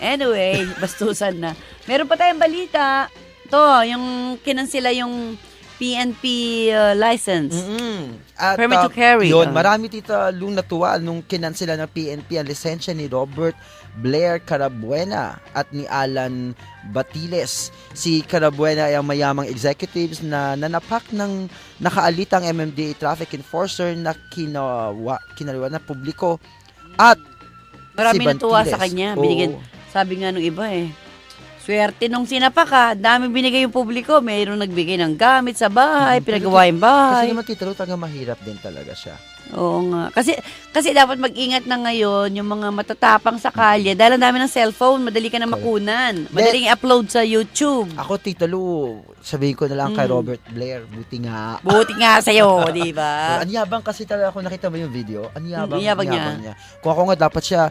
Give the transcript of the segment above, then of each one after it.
Anyway, bastusan na. Meron pa tayong balita. To, yung kinansila yung PNP uh, license. Mm-mm. At, Permit to uh, carry, Yun, oh. marami tita Lung natuwa nung kinansela ng PNP ang lisensya ni Robert Blair Carabuena at ni Alan Batiles. Si Carabuena ay ang mayamang executives na nanapak ng nakaalitang MMDA traffic enforcer na kinawa, kinaliwa na publiko at Marami si natuwa Bantiles. sa kanya. Binigyan, sabi nga nung iba eh. Swerte nung sinapa ka, dami binigay yung publiko. Mayroong nagbigay ng gamit sa bahay, Mm, pinagawa yung Kasi bahay. naman Tita Lu, talaga mahirap din talaga siya. Oo nga. Kasi, kasi dapat mag-ingat na ngayon yung mga matatapang sa kalye. Dahil ang dami ng cellphone, madali ka na makunan. Madaling i-upload sa YouTube. Ako, Tita Lu, sabihin ko na lang kay Mm. Robert Blair, buti nga. Buti nga sa'yo, di ba? Ang yabang kasi talaga ako nakita mo yung video. Ang yabang, Mm, yabang niya. niya. Kung ako nga dapat siya,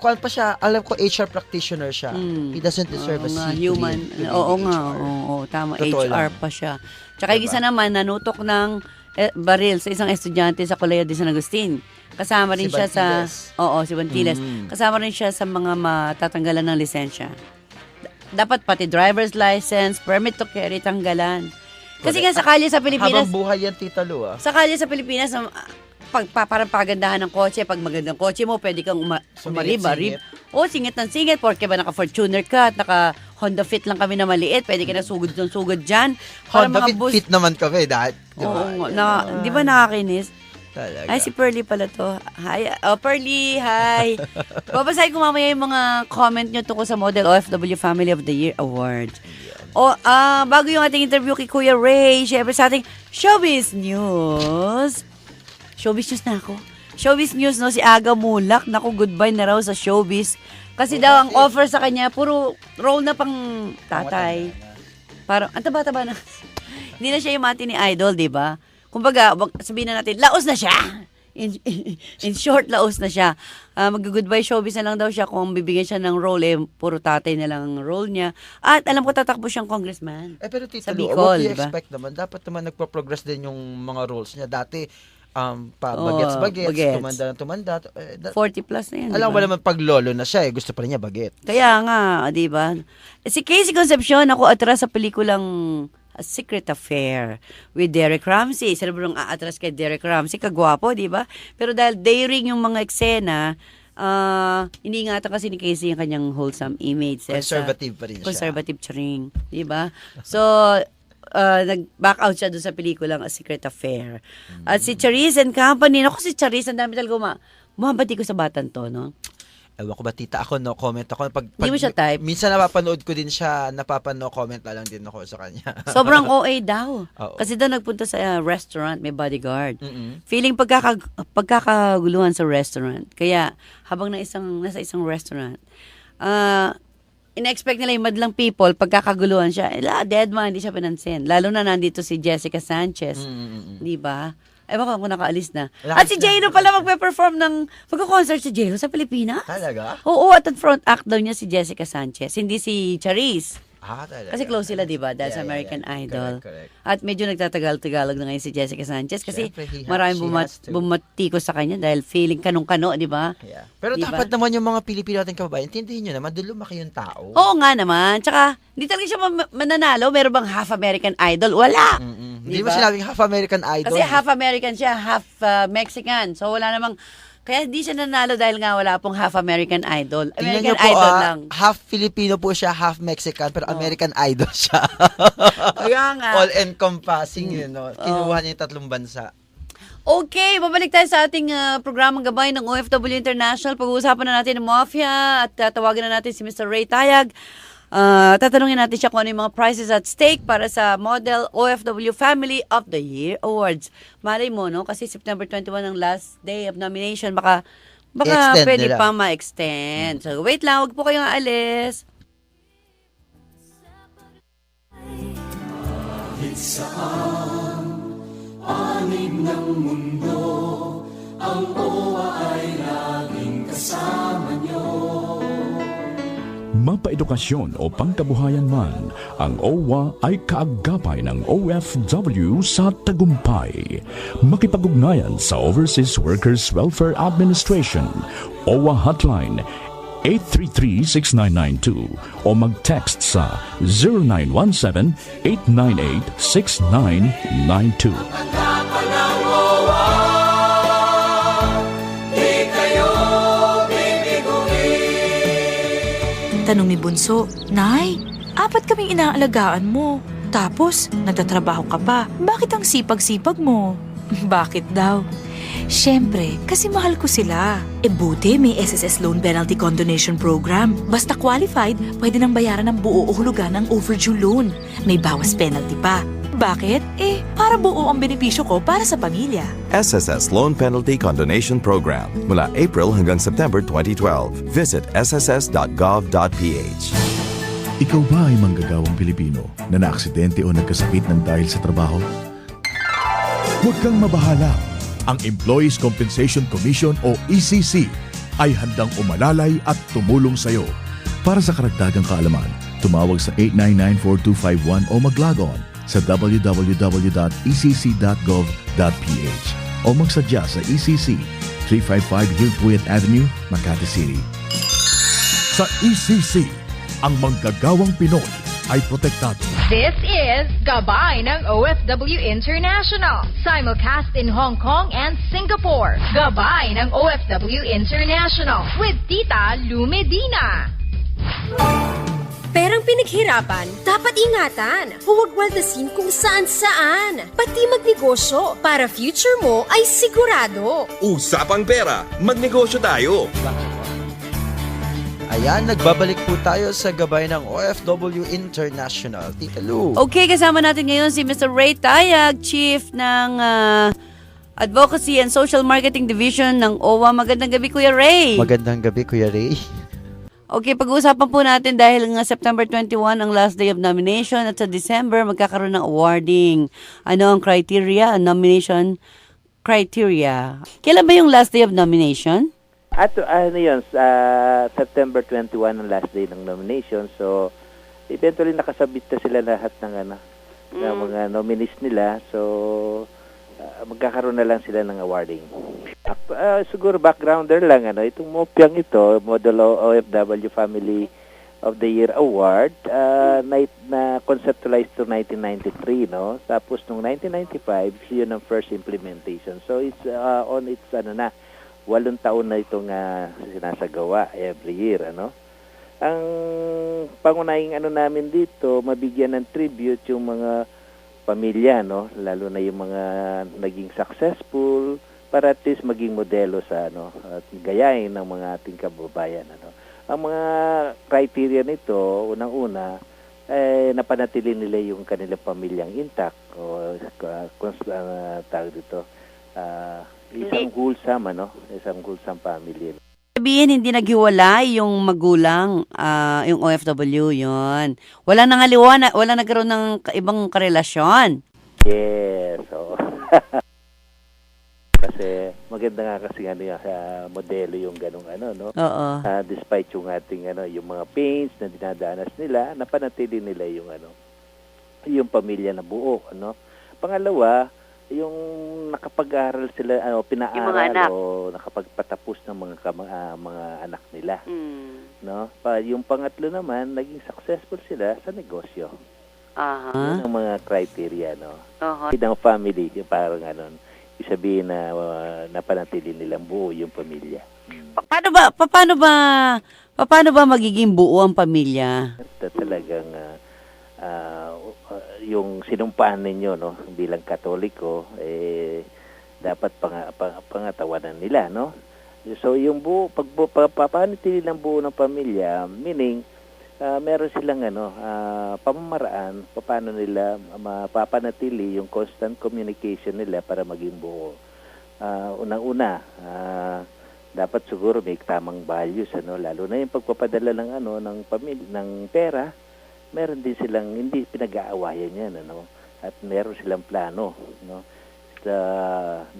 kung pa siya, alam ko HR practitioner siya. Mm. He doesn't deserve Oo a nga, seat human. to Oo nga, oo, oo, tama. Totoo HR lang. pa siya. Tsaka Diba? isa naman, nanutok ng eh, baril sa isang estudyante sa Colegio de San Agustin. Kasama rin Si siya sa... Oo, si Bantiles. Mm. Kasama rin siya sa mga matatanggalan ng lisensya. D- Dapat pati driver's license, permit to carry, tanggalan. Kasi nga sa kalye sa Pilipinas, Habang buhay yan, Tita Lu, ah. sa kalye sa Pilipinas, um, pag, pa, parang pagandahan ng kotse, pag magandang kotse mo, pwede kang uma, Sumingit, umarib, arib. singit. O, singit ng singit, porque ba naka-Fortuner ka at naka Honda Fit lang kami na maliit, pwede ka na sugod ng sugod dyan. Para Honda mga fit, bus- fit naman kami, dahil, di Oo, ba? nga, na, di ba nakakinis? Talaga. Ay, si Pearly pala to. Hi. Oh, Pearly, hi. Babasahin ko mamaya yung mga comment nyo tungkol sa Model OFW Family of the Year Award. O, ah, bago yung ating interview kay Kuya Ray, syempre sa ating Showbiz News. Showbiz News na ako. Showbiz News, no, si Aga Mulak. Naku, goodbye na raw sa Showbiz. Kasi daw, ang offer sa kanya, puro role na pang tatay. Parang, ang taba-taba na. Hindi na siya yung mati ni Idol, di ba? Kumbaga, sabihin na natin, laos na siya! In, in short, laos na siya. Uh, Mag-goodbye showbiz na lang daw siya kung bibigyan siya ng role, eh, puro tatay na lang ang role niya. At alam ko tatakbo siyang congressman. Eh, pero Tita Lu, what do you di ba? expect naman? Dapat naman nagpo-progress din yung mga roles niya. Dati, um, pa, Oo, bagets-bagets, bagets. tumanda na tumanda. Eh, da- 40 plus na yan. alam ba? mo naman, pag lolo na siya, eh, gusto pa rin niya baget. Kaya nga, di ba? Si Casey Concepcion, ako atras sa pelikulang A Secret Affair with Derek Ramsey. Sila ba nung aatras kay Derek Ramsey? Kagwapo, di ba? Pero dahil daring yung mga eksena, ah iniingatan kasi ni Casey yung kanyang wholesome image. eh, sa- Conservative pa rin siya. Conservative charing, di ba? So, uh, nag-back out siya doon sa pelikulang A Secret Affair. At si Charisse and Company, naku si Charisse, ang dami talaga uma. Muhabati ko sa batan to, no? Ewan ko ba, tita, ako no comment ako. Pag, Hindi mo siya type? Minsan napapanood ko din siya, napapano comment lang din ako sa kanya. Sobrang OA daw. Oo. Kasi daw nagpunta sa uh, restaurant, may bodyguard. Mm-mm. Feeling pagkaka, pagkakaguluhan sa restaurant. Kaya, habang na isang, nasa isang restaurant, ah, in-expect nila yung madlang people, pagkakaguluhan siya, eh, la, dead man, hindi siya pinansin. Lalo na nandito si Jessica Sanchez. Mm-mm. Di ba? Ewan ko kung nakaalis na. Nakaalis At si. J-Lo pala magpe-perform ng, magka-concert si J-Lo sa Pilipinas. Talaga? Oo, at front act daw niya si Jessica Sanchez, hindi si Charisse. Ah, talaga. Kasi close sila, di ba? Dahil sa Yeah, yeah, American yeah. Idol. Correct, correct. At medyo nagtatagal-tagalog na ngayon si Jessica Sanchez kasi Siyempre, maraming bumat, bumatikos sa kanya dahil feeling kanong-kano, di ba? Yeah. Pero Diba? dapat naman yung mga Pilipino natin kababayan, intindihin nyo naman, doon lumaki yung tao. Oo nga naman. Tsaka, hindi talaga siya ma- mananalo. Meron bang half American Idol? Wala. Mm-mm. Di Hindi mo ba? sinabing half American Idol. Kasi half American siya, half uh, Mexican. So wala namang, kaya hindi siya nanalo dahil nga wala pong half American Idol. Tingnan American nyo po, Idol ah, lang. half Filipino po siya, half Mexican, pero American Idol siya. Kaya nga. All encompassing yun, no? Oh. Kinuha niya yung tatlong bansa. Okay, babalik tayo sa ating ah, programang gabay ng OFW International. Pag-uusapan na natin ng Mafia at tatawagan na natin si Mr. Ray Tayag. Ah, tatanungin natin siya kung ano yung mga prizes at stake para sa Model OFW Family of the Year Awards. Malay mo, no? Kasi September 21 ang last day of nomination. Baka, baka I-extend pwede nila. pa ma-extend. So, wait lang. Huwag po kayong aalis. Mapaedukasyon o pangkabuhayan man, ang OWA ay kaagapay ng OFW sa tagumpay. Makipag-ugnayan sa Overseas Workers Welfare Administration, OWA Hotline 0917-833-6992 o mag-text sa 0917-898-6992. Tanong ni Bunso, Nay, apat kaming inaalagaan mo. Tapos, nagtatrabaho ka pa. Bakit ang sipag-sipag mo? Bakit daw? Siyempre, kasi mahal ko sila. E buti may SSS Loan Penalty Condonation Program. Basta qualified, pwede nang bayaran ng buo o hulugan ng overdue loan. May bawas penalty pa. Bakit? Eh, para buo ang benepisyo ko para sa pamilya. SSS Loan Penalty Condonation Program mula April hanggang September 2012. Visit sss.gov.ph. Ikaw ba ay manggagawang Pilipino na naaksidente o nagkasakit ng dahil sa trabaho? Huwag kang mabahala. Ang Employees Compensation Commission o ECC ay handang umalalay at tumulong sa iyo. Para sa karagdagang kaalaman, tumawag sa 899-4251 o mag-log on sa www.ecc.gov.ph o magsadya sa ECC 355 Hillpuyat Avenue, Makati City. Sa ECC, ang manggagawang Pinoy ay protektado. This is Gabay ng OFW International. Simulcast in Hong Kong and Singapore. Gabay ng OFW International with Tita Lu Medina. Perang pinaghirapan, dapat ingatan. Huwag waldasin kung saan-saan. Pati magnegosyo para future mo ay sigurado. Usapang pera, magnegosyo tayo. Ayan, nagbabalik po tayo sa gabay ng OFW International. Tita Lou. Okay, kasama natin ngayon si Mr. Ray Tayag, Chief ng ah, Advocacy and Social Marketing Division ng OWA. Magandang gabi, Kuya Ray. Magandang gabi, Kuya Ray. Okay, pag-uusapan po natin dahil nga September 21 ang last day of nomination at sa December magkakaroon ng awarding. Ano ang criteria, ang nomination criteria? Kailan ba yung last day of nomination? At ano yun, sa September 21 ang last day ng nomination. So, eventually nakasabit na sila lahat ng ano, ng mga nominees nila. So, magkakaroon na lang sila ng awarding. Ah, siguro backgrounder lang ano, itong MOPIANG ito, Model OFW Family of the Year Award, uh, na, na conceptualized to 1993, no? Tapos nung 1995, yun ang first implementation. So it's uh, on its ano na, walong taon na itong uh, sinasagawa every year, ano? Ang pangunahing ano namin dito, mabigyan ng tribute yung mga pamilya, no? Lalo na yung mga naging successful para at least maging modelo sa ano at gayahin ng mga ating kababayan, ano. Ang mga criteria nito, unang-una, eh, napanatili nila yung kanilang pamilyang intact o uh, uh, tawag dito, ah, isang wholesome, ano? Isang wholesome family. Sabihin, hindi naghiwalay yung magulang, ah, yung OFW, yon Wala nang aliwan, wala nagkaroon ng ibang karelasyon. Yes, so kasi maganda nga kasi ano yung sa modelo yung ganong ano no Oo. Ah, despite yung ating ano yung mga pains na dinadanas nila napanatili nila yung ano yung pamilya na buo ano pangalawa yung nakapag-aral sila ano pinaaral o nakapagpatapos ng mga kama- ah, mga anak nila Mm. no pa yung pangatlo naman naging successful sila sa negosyo Aha. yun ang mga criteria no Aha. ng family yung parang ano sabihin na uh, napanatili nilang buo yung pamilya Pa- Paano ba, pa- paano ba, pa- paano ba magiging buo ang pamilya? At talagang ah, uh, yung sinumpaan ninyo no? Bilang katoliko eh dapat pang, pang, pangatawanan nila no? So yung buo pag papanatili ng buo ng pamilya meaning ah, meron silang ano ah, pamamaraan paano nila mapapanatili yung constant communication nila para maging buo. Ah, unang-una ah, dapat siguro may tamang values ano? Lalo na yung pagpapadala ng ano ng pamilya ng pera meron din silang hindi pinag-aawayan yan ano? At meron silang plano no? Sa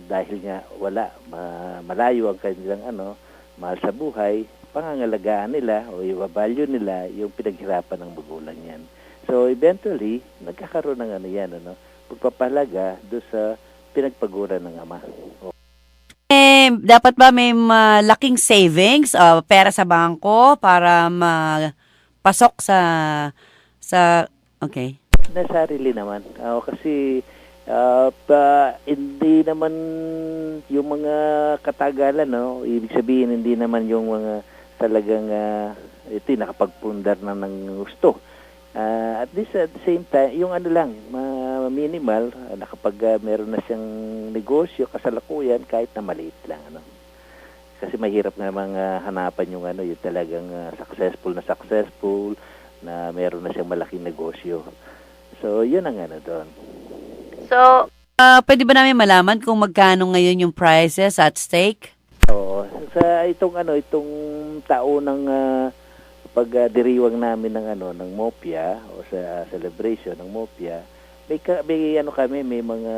dahil nga wala ma- malayo ang kanilang ano mahal sa buhay pangangalagaan nila o i-value nila yung pinaghirapan ng magulang yan. So eventually nagkakaroon ng ano yan ano? Pagpapalaga do sa pinagpaguran ng ama. Eh, may, dapat ba may malaking savings, ah, pera sa bangko para mapasok sa, sa, okay. na sarili naman. Oo, kasi ah, pa, hindi naman yung mga katagalan, no? Ibig sabihin, hindi naman yung mga talagang uh, ito yung nakapagpundar na ng gusto. Ah, at this at the same time, yung ano lang, ma- minimal, ah, nakapag ah, meron na siyang negosyo, kasalukuyan, kahit na maliit lang, ano. Kasi mahirap nga mga hanapan yung ano, yung talagang ah, successful na successful, na meron na siyang malaking negosyo. So, yun ang ano doon. So, ah, pwede ba namin malaman kung magkano ngayon yung prices at stake? Oo. Sa itong ano, itong taon ng ah, pagdiriwang namin ng ano ng Mopia o sa celebration ng Mopia, may ka, may ano kami, may mga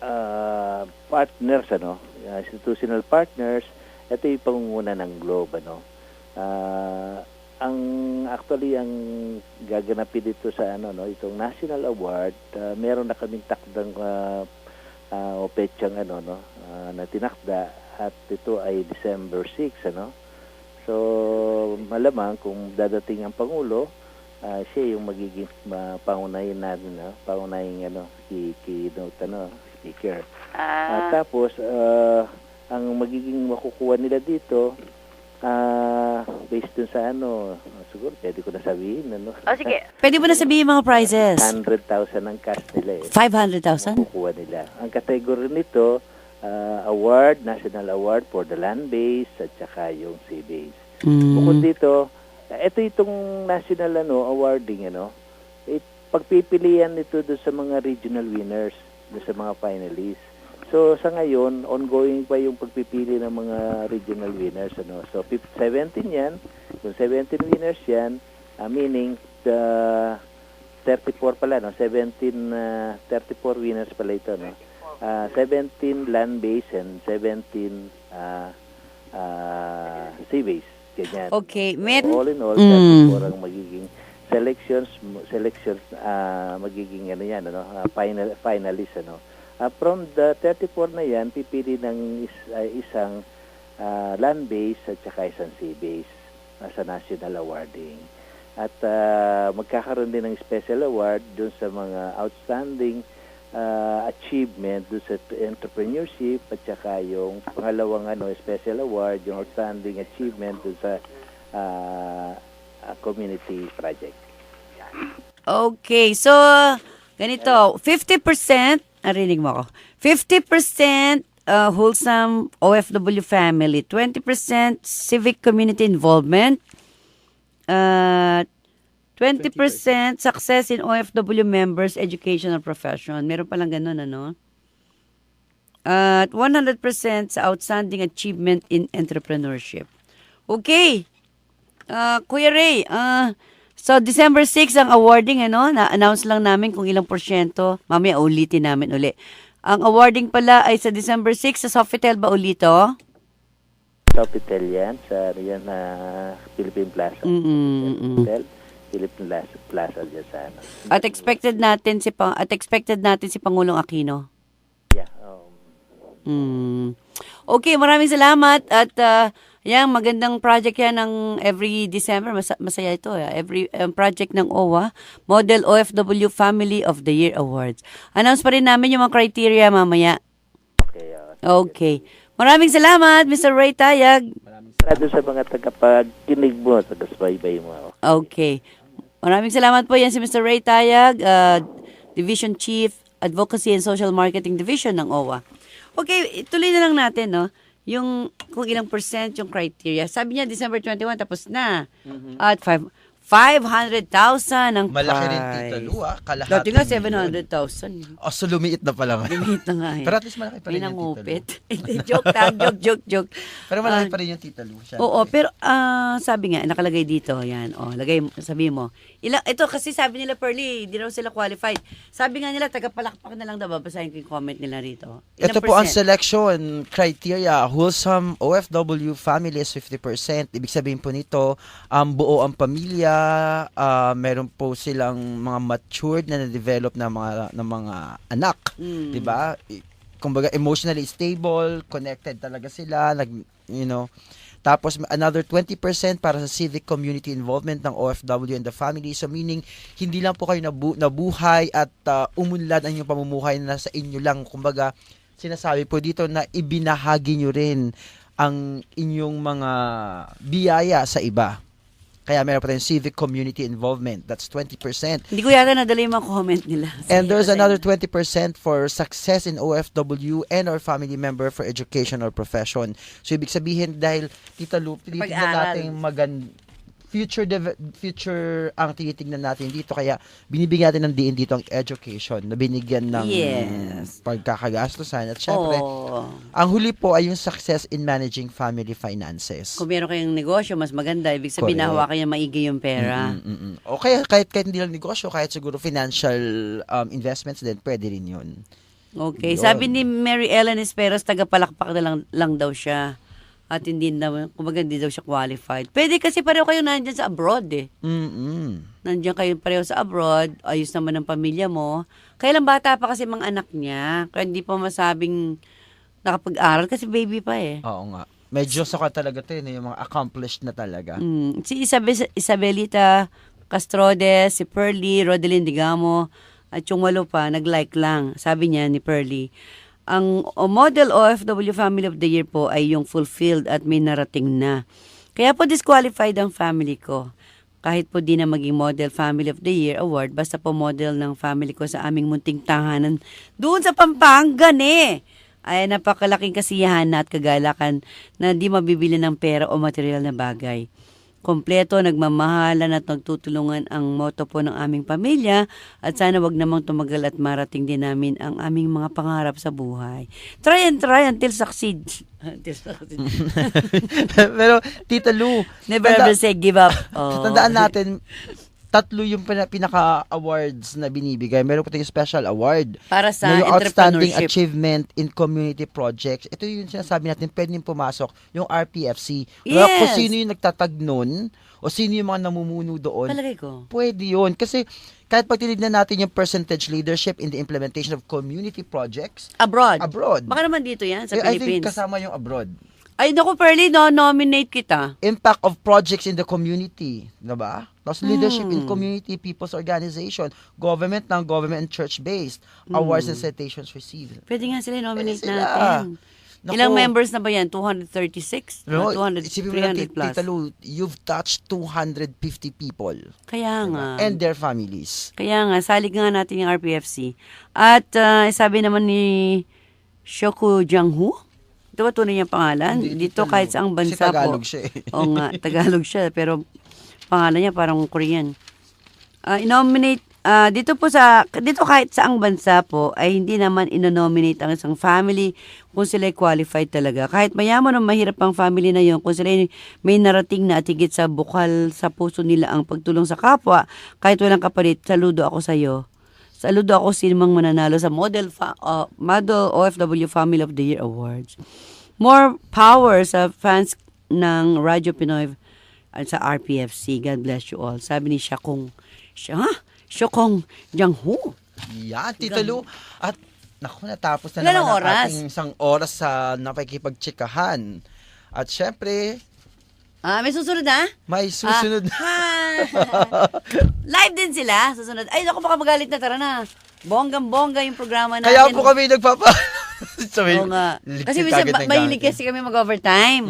ah, partners ano, ah, institutional partners. Ito yung pangunguna ng Globe ano. Ah, ang actually ang gaganapin dito sa ano no, itong National Award, ah, meron na kaming takdang uh, o petsang ano no, ah, na tinakda at ito ay December 6 ano. So malamang kung dadating ang pangulo, ah, siya yung magiging uh, pangunahin natin no, pangunahing ano ki keynote ano, speaker. At tapos ah, ang magiging makukuha nila dito ah based dun sa ano, siguro pwede ko na sabihin ano. Pwede mo na sabihin yung mga prizes? 100,000 ang cash nila eh. 500,000? Kukuha nila. Ang category nito, ah, award, national award for the land base at saka yung sea base. Bukod Mm. dito, ito itong national ano awarding ano, it, pagpipilian nito doon sa mga regional winners, doon sa mga finalists. So sa ngayon, ongoing pa yung pagpipili ng mga regional winners ano. So fif- 17 yan, kung 17 winners yan, ah, meaning the 34 pala no, 17 ah, 34 winners pala ito no. Ah, 17 land base and 17 ah ah, sea base. Ganyan. Okay, Met, All in all, Mm. 34 ang magiging selections selections ah magiging ano yan ano ah, final finalist ano Ah, from the 34 na yan pipili ng is- ah, isang ah, land base at saka isang sea base ah, sa national awarding. At ah, magkakaroon din ng special award dun sa mga outstanding ah, achievement dun sa entrepreneurship at saka yung pangalawang ano special award yung outstanding achievement dun sa ah, community project. Okay, so ganito, 50%, narinig mo ako, 50% uh, wholesome OFW family, 20% civic community involvement, uh, 20% success in OFW members, education and profession. Meron palang ganun, ano? At 100% sa outstanding achievement in entrepreneurship. Okay. Ah, Kuya Ray, ah, so December 6 ang awarding, ano? Na-announce lang namin kung ilang porsyento. Mamaya ulitin namin uli. Ang awarding pala ay sa December 6 sa Sofitel ba ulito? Sofitel yan sa yan na Philippine Plaza Mm-mm. Hotel Philippine Plaza, Plaza dyan sa ano At expected natin si Pang at expected natin si Pangulong Aquino. yeah um, Mm. Okay, maraming salamat at uh, yan magandang project yan ng every December Mas- masaya ito eh. Every um, project ng OWA, Model OFW Family of the Year Awards. Announce pa rin namin yung mga criteria mamaya. okay uh, Okay. Maraming salamat, Mr. Ray Tayag. para doon sa mga tagapagkinig mo tagasbaybay mo Okay. Maraming salamat po yan si Mr. Ray Tayag, uh, Division Chief, Advocacy and Social Marketing Division ng OWA. Okay, tuloy na lang natin, no? Yung kung ilang percent yung criteria. Sabi niya December 21 tapos na. At five, 500,000 ang Malaki rin prize. Tita Lu, ah. Kalahati Dati nga million. 700,000. Oh, so lumiit na pala ngayon. Limit na nga eh. Pero at least malaki pa rin May yung Tita Lu. nangupit. Hindi, joke lang, joke, joke, joke. Pero malaki Ah, pa rin yung Tita Lu. syempre. Oo, pero ah, sabi nga, nakalagay dito, yan, oh, lagay, sabi mo, ilang, ito kasi sabi nila, Pearly, di raw sila qualified. Sabi nga nila, tagapalakpak na lang daw, babasahin ko yung comment nila rito. Ilang Ito po ang percent? selection criteria. Wholesome OFW family is 50%. Ibig sabihin po nito, um, buo ang pamilya, ah, meron po silang mga matured na na-develop na mga, na mga anak. Mm. 'Di ba? Kumbaga emotionally stable, connected talaga sila, nag you know. Tapos another 20% para sa civic community involvement ng OFW and the family. So meaning hindi lang po kayo nabu- nabuhay at uh, umunlad ang inyong pamumuhay na sa inyo lang. Kumbaga sinasabi po dito na ibinahagi nyo rin ang inyong mga biyaya sa iba. Kaya meron pa tayong civic community involvement. That's 20%. Hindi ko yata nadala yung mga comment nila. And there's another 20% for success in OFW and or family member for education or profession. So, ibig sabihin, dahil Tita Lu, tinitignan natin magan future future ang tinitignan natin dito kaya binibigyan natin ng diin dito ang education na binigyan ng Yes. pagkakagastusan at syempre Oo. ang huli po ay yung success in managing family finances. Kung meron kayong negosyo, mas maganda. Ibig sabihin, nahawakan niya maigi yung pera. Mm, mm, mm. O kaya kahit, kahit hindi lang negosyo, kahit siguro financial um, investments din, pwede rin yun. Okay. Yun. Sabi ni Mary Ellen Esperos, taga-palakpak na lang, lang daw siya. At hindi daw, kumbaga hindi daw siya qualified. Pwede kasi pareho kayo nandyan sa abroad eh. Mm-mm. Nandiyan kayo pareho sa abroad, ayos naman ang pamilya mo. Kailan bata pa kasi mga anak niya, kaya hindi pa masabing nakapag-aral kasi baby pa eh. Oo nga. Medyo saka talaga to yun, yung mga accomplished na talaga. Mm, si Isabel, Isabelita Castrodes, si Pearly, Rodelyn Digamo, at yung walo pa, nag-like lang. Sabi niya ni Pearly, ang model OFW Family of the Year po ay yung fulfilled at may narating na. Kaya po disqualified ang family ko. Kahit po di na maging Model Family of the Year award, basta po model ng family ko sa aming munting tahanan doon sa Pampanga eh ay napakalaking kasiyahan na at kagalakan na di mabibili ng pera o material na bagay. Kompleto, nagmamahalan at nagtutulungan ang motto po ng aming pamilya at sana wag namang tumagal at marating din namin ang aming mga pangarap sa buhay. Try and try until succeed. until succeed. Pero, Tita Lu, Never tanda- ever say give up. Oh. tandaan natin, tatlo yung pina- pinaka-awards na binibigay. Meron po tayong special award. Para sa yung Outstanding. Achievement in Community Projects. Ito yung sinasabi natin, pwede yung pumasok, yung RPFC. Kaya Yes. Kung sino yung nagtatag nun, o sino yung mga namumuno doon, Palagay ko. pwede yun. Kasi kahit pag tinignan natin yung percentage leadership in the implementation of community projects, Abroad. abroad. Baka naman dito yan, sa eh, I think Philippines. kasama yung abroad. Ay, naku, Pearly, no, nominate kita. Impact of projects in the community, diba? Tapos leadership in Hmm. community, people's organization, government ng government and church-based, awards and citations received. Pwede nga sila nominate Pwede sila. natin. Naku. Ilang members na ba yan? 236? No, No, 200, isipin mo lang, 300 plus. Tita Lu, you've touched 250 people Kaya nga. and their families. Kaya nga, salig nga natin yung RPFC. At ah, sabi naman ni Shoku Janghu, ito ba tunay niyang pangalan? Hindi, Dito Lu. kahit sa ang bansa Tagalog po. siya eh. Oo nga, Tagalog siya. Pero pangalan niya parang Korean. Ah, inominate, ah, dito po sa, dito kahit sa ang bansa po, ay hindi naman inonominate ang isang family kung sila qualified talaga. Kahit mayaman o mahirap ang family na yun, kung sila may narating na at higit sa bukal sa puso nila ang pagtulong sa kapwa, kahit walang kapalit, saludo ako sa iyo. Saludo ako sinumang mananalo sa Model, Fa- uh, Model OFW Family of the Year Awards. More power sa fans ng Radyo Pinoy at sa RPFC. God bless you all. Sabi ni Shakong, siya, ha? Shakong Janghu. Yan, Tita Lu. At, naku, natapos na Ilan naman ang ang oras? ating isang oras sa napakipagtsikahan. At syempre, Ah, may susunod na? may susunod na. Ah, live din sila. Susunod. Ay, ako baka magalit na. Tara na. Bonggang-bongga yung programa natin. Kaya po kami nagpapa... Sabi, Oo nga. Kasi minsan, ng mahilig gamit. kasi kami mag-overtime.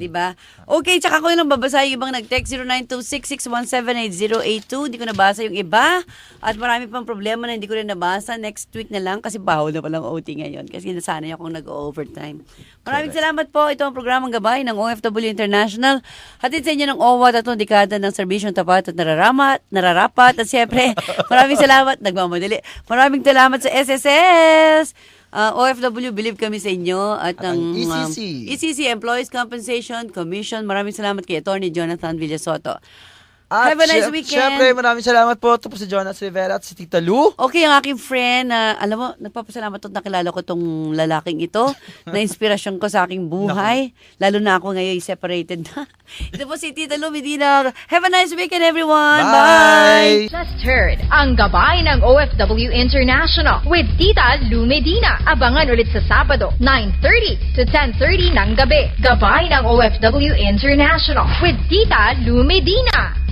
Di ba? Okay, tsaka ko lang babasa yung ibang nag-text 0926617882. Hindi ko nabasa yung iba. At marami pang problema na hindi ko rin nabasa. Next week na lang kasi bawal na palang OT ngayon. Kasi nasanay akong nag-overtime. Maraming salamat po. Ito ang programang gabay ng OFW International. Hatid sa inyo ng OWA tatlong dekada ng serbisyong tapat at nararamat, nararapat. At siyempre, maraming salamat. Nagmamadali. Maraming salamat sa SSS. Uh, OFW, believe kami sa inyo. At, At ang E ng um, ECC. ECC, Employees Compensation Commission. Maraming salamat kay Attorney Jonathan Villasoto. At Have a nice weekend. Syempre, maraming salamat po. Ito po si Jonas Rivera at si Tita Lu. Okay, ang aking friend, na alam mo, nagpapasalamat at nakilala ko tong lalaking ito, na inspirasyon ko sa aking buhay. Lalo na ako ngayon separated na. ito po si Tita Lu Medina. Have a nice weekend, everyone. Bye! Just heard ang gabay ng OFW International with Tita Lu Medina. Abangan ulit sa Sabado, 9.30 to 10.30 ng gabi. Gabay ng OFW International with Tita Lu Medina.